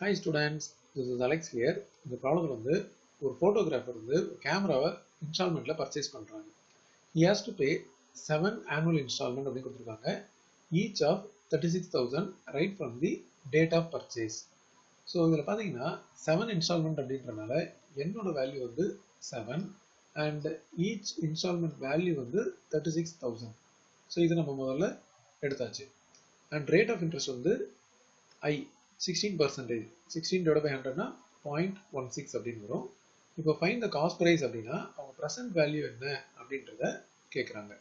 Hi students this is Alex here இந்த ப்ராப்ளத்தில் வந்து ஒரு ஃபோட்டோகிராஃபர் வந்து கேமராவை இன்ஸ்டால்மெண்ட்டில் பர்ச்சேஸ் பண்ணுறாங்க he has to pay seven annual instalment அப்படின்னு கொடுத்துருக்காங்க. Each of thirty six thousand right from the date of purchase so இதில் பார்த்தீங்கன்னா செவன் இன்ஸ்டால்மெண்ட் அப்படின்றனால என்னோட வேல்யூ வந்து seven and each instalment value வந்து தேர்ட்டி சிக்ஸ் தௌசண்ட் ஸோ இது நம்ம முதல்ல எடுத்தாச்சு. அண்ட் ரேட் ஆஃப் இன்ட்ரெஸ்ட் வந்து I sixteen percentage sixteen divide by ஹண்ட்ரட்னா point one six அப்படின்னு வரும். இப்போ ஃபைன் த காஸ்ட் ப்ரைஸ் அப்படின்னா அவங்க ப்ரெசன்ட் வேல்யூ என்ன அப்படின்றத கேட்குறாங்க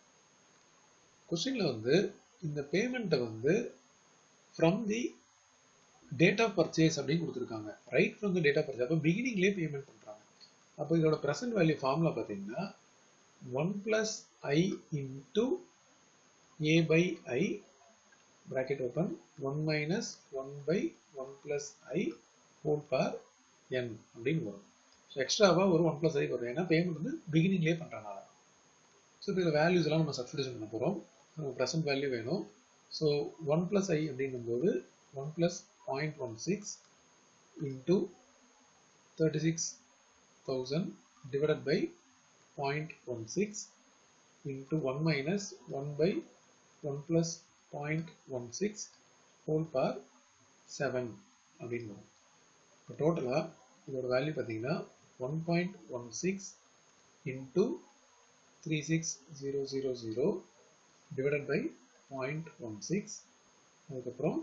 கொஸ்டினில் வந்து இந்த பேமெண்ட்டை வந்து from the date of purchase அப்படின்னு கொடுத்துருக்காங்க. Right from the date of purchase அப்போ பிகினிங்லேயே பேமெண்ட் பண்ணுறாங்க அப்போ இதோட ப்ரெசன்ட் வேல்யூ ஃபார்முலா பார்த்தீங்கன்னா one plus I into A by I bracket open 1 minus 1 by 1 plus i whole power n அப்படின்னு வரும். ஸோ எக்ஸ்ட்ராவாக ஒரு ஒன் ப்ளஸ் ஐ வரும். ஏன்னா பேமெண்ட் வந்து பிகினிங்லேயே பண்ணுறனால ஸோ இப்போ இதில் வேல்யூஸ் எல்லாம் நம்ம சப்ஸ்டியூஷன் பண்ண போகிறோம் நமக்கு ப்ரெசன்ட் வேல்யூ வேணும். ஸோ ஒன் ப்ளஸ் ஐ அப்படிங்கும்போது one plus point one six into thirty six thousand divided by point one six into one minus one by one plus 0.16 whole power 7 அப்படின்னு வரும் இப்போ டோட்டலாக இதோட வேல்யூ பார்த்தீங்கன்னா one point one six into three six zero zero zero divided by point one six அதுக்கப்புறம்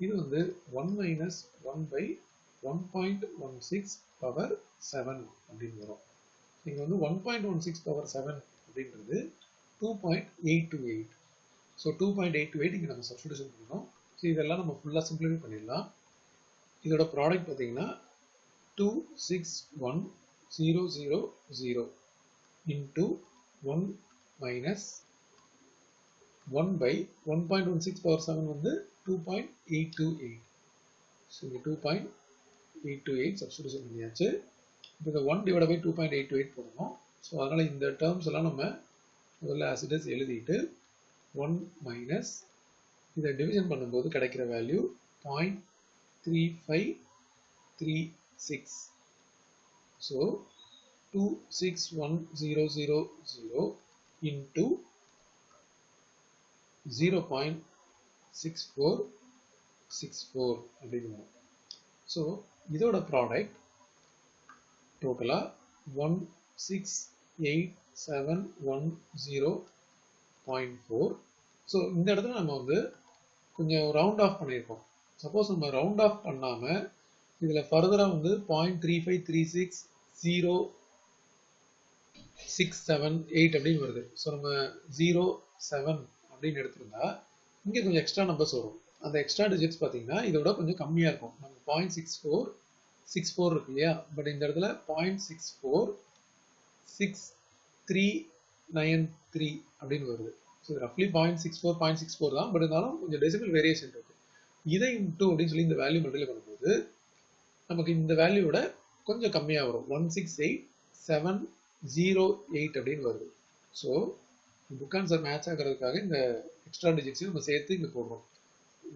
இது வந்து one minus one by one point one six power seven அப்படின்னு வரும். இங்கே வந்து one point one six power seven அப்படின்றது two point eight two eight so two point eight two eight இங்கே நம்ம சப்ஸ்டியூஷன் பண்ணணும். ஸோ இதெல்லாம் நம்ம ஃபுல்லாக சிம்பிளிஃபை பண்ணிடலாம். இதோட ப்ராடக்ட் பார்த்தீங்கன்னா two six one zero zero zero into one minus one by one point one six power seven வந்து two point eight two eight so இங்கே two point eight two eight substitution பண்ணியாச்சு. இப்போ இந்த one divide by two point eight two eight போடணும். So அதனால் இந்த terms எல்லாம் நம்ம முதல்ல ஆசிடஸ் எழுதிட்டு ஒன் மைனஸ் இதை டிவிஷன் பண்ணும்போது கிடைக்கிற value point three five three six so two six one zero zero zero into zero point six four six four அப்படின்னு ஸோ இதோட ப்ராடக்ட் டோட்டலாக one six eight seven one zero point four so இந்த இடத்துல நம்ம வந்து கொஞ்சம் round off பண்ணியிருக்கோம். Suppose நம்ம ரவுண்ட் ஆஃப் பண்ணாமல் இதில் ஃபர்தராக வந்து point three five three six zero six seven eight அப்படின்னு வருது. ஸோ நம்ம ஜீரோ செவன் அப்படின்னு எடுத்திருந்தா இங்கே கொஞ்சம் எக்ஸ்ட்ரா நம்பர்ஸ் வரும். அந்த எக்ஸ்ட்ரா டிஜிட்ஸ் பார்த்தீங்கன்னா இதோட கொஞ்சம் கம்மியாக இருக்கும். நம்ம point six four six four இருக்கு இல்லையா? பட் இந்த இடத்துல point six four six three nine three அப்படின்னு வருது. So ரஃப்லி point six four point six four தான். பட் இருந்தாலும் கொஞ்சம் டெசிபிள் வேரியேஷன் இருக்கு. இதை மட்டும் அப்படின்னு சொல்லி இந்த வேல்யூ மல்டிப்ளை பண்ணும்போது நமக்கு இந்த வேல்யூவோட கொஞ்சம் கம்மியாக வரும். One six eight seven zero eight அப்படின்னு வருது. ஸோ புக் ஆன்சர் மேட்ச் ஆகிறதுக்காக இந்த எக்ஸ்ட்ரா டிஜிட்ஸையும் நம்ம சேர்த்து இங்கே போடுறோம்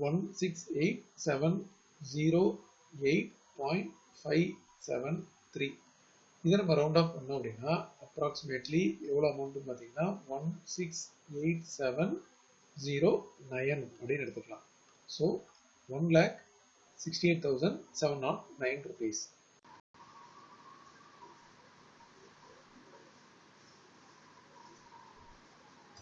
one six eight seven zero eight point five seven three இதை நம்ம ரவுண்ட் ஆஃப் பண்ணோம் அப்படின்னா அப்ராக்சிமேட்லி எவ்வளோ அமௌண்ட்னு பார்த்தீங்கன்னா one six eight seven zero nine அப்படின்னு எடுத்துக்கலாம். So one lakh sixty eight